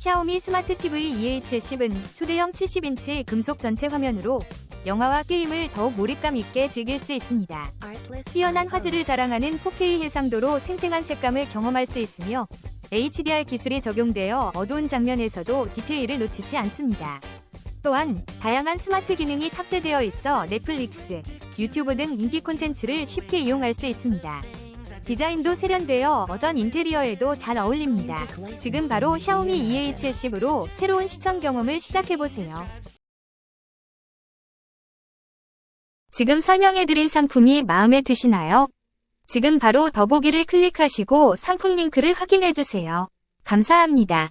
샤오미 스마트 TV EA70은 초대형 70인치 금속 전체 화면으로 영화와 게임을 더욱 몰입감 있게 즐길 수 있습니다. 뛰어난 화질을 자랑하는 4K 해상도로 생생한 색감을 경험할 수 있으며 HDR 기술이 적용되어 어두운 장면에서도 디테일을 놓치지 않습니다. 또한 다양한 스마트 기능이 탑재되어 있어 넷플릭스, 유튜브 등 인기 콘텐츠를 쉽게 이용할 수 있습니다. 디자인도 세련되어 어떤 인테리어에도 잘 어울립니다. 지금 바로 샤오미 EA70으로 새로운 시청 경험을 시작해보세요. 지금 설명해드린 상품이 마음에 드시나요? 지금 바로 더보기를 클릭하시고 상품 링크를 확인해주세요. 감사합니다.